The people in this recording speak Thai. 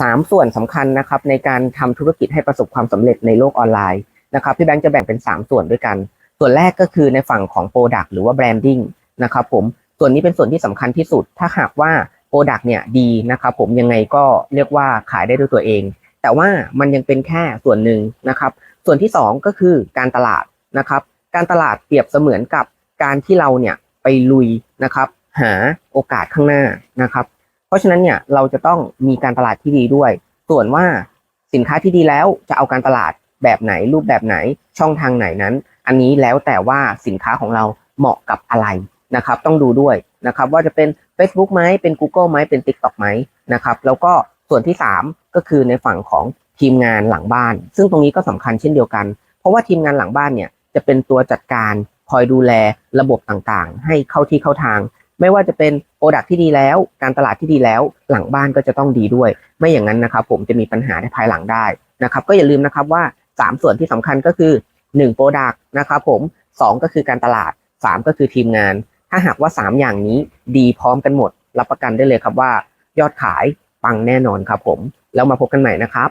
3ส่วนสำคัญนะครับในการทำธุรกิจให้ประสบความสำเร็จในโลกออนไลน์นะครับพี่แบงค์จะแบ่งเป็น 3 ส่วนด้วยกัน ส่วนแรกก็คือในฝั่งของ Product หรือว่า Branding นะครับผมส่วนนี้เป็นส่วนที่สำคัญที่สุด ถ้าหากว่า Product เนี่ยดีนะครับผมยังไงก็เรียกว่าขายได้ด้วยตัวเอง แต่ว่ามันยังเป็นแค่ส่วนหนึ่งนะครับส่วนที่ 2 ก็คือการตลาดนะครับการตลาดเปรียบเสมือนกับการที่เราเนี่ยไปลุยนะครับหาโอกาสข้างหน้านะครับ เพราะฉะนั้นเนี่ยเราจะต้องมีการตลาดที่ดีด้วย ส่วนว่าสินค้าที่ดีแล้วจะเอาการตลาดแบบไหนรูปแบบไหนช่องทางไหนนั้น อันนี้แล้วแต่ว่าสินค้าของเราเหมาะกับอะไรนะครับ ต้องดูด้วยนะครับ ว่าจะเป็น Facebook ไหมเป็น Google ไหมเป็น TikTok ไหมนะครับ แล้วก็ส่วนที่ 3 ก็คือในฝั่งของทีมงานหลังบ้าน ซึ่งตรงนี้ก็สำคัญเช่นเดียวกัน เพราะว่าทีมงานหลังบ้านเนี่ยจะเป็นตัวจัดการคอยดูแลระบบต่างๆ ให้เข้าที่เข้าทาง ไม่ว่าจะเป็นโปรดักที่ดีแล้ว การตลาดที่ดีแล้ว หลังบ้านก็จะต้องดีด้วย ไม่อย่างนั้นนะครับ ผมจะมีปัญหาในภายหลังได้นะครับ ก็อย่าลืมนะครับว่า 3 ส่วนที่สำคัญก็คือ1โปรดักนะครับผม 2 ก็คือการตลาด 3 ก็คือทีมงาน ถ้าหากว่า 3 อย่างนี้ดีพร้อมกันหมด รับประกันได้เลยครับว่า ยอดขายปังแน่นอนครับผม แล้วมาพบกันใหม่นะครับ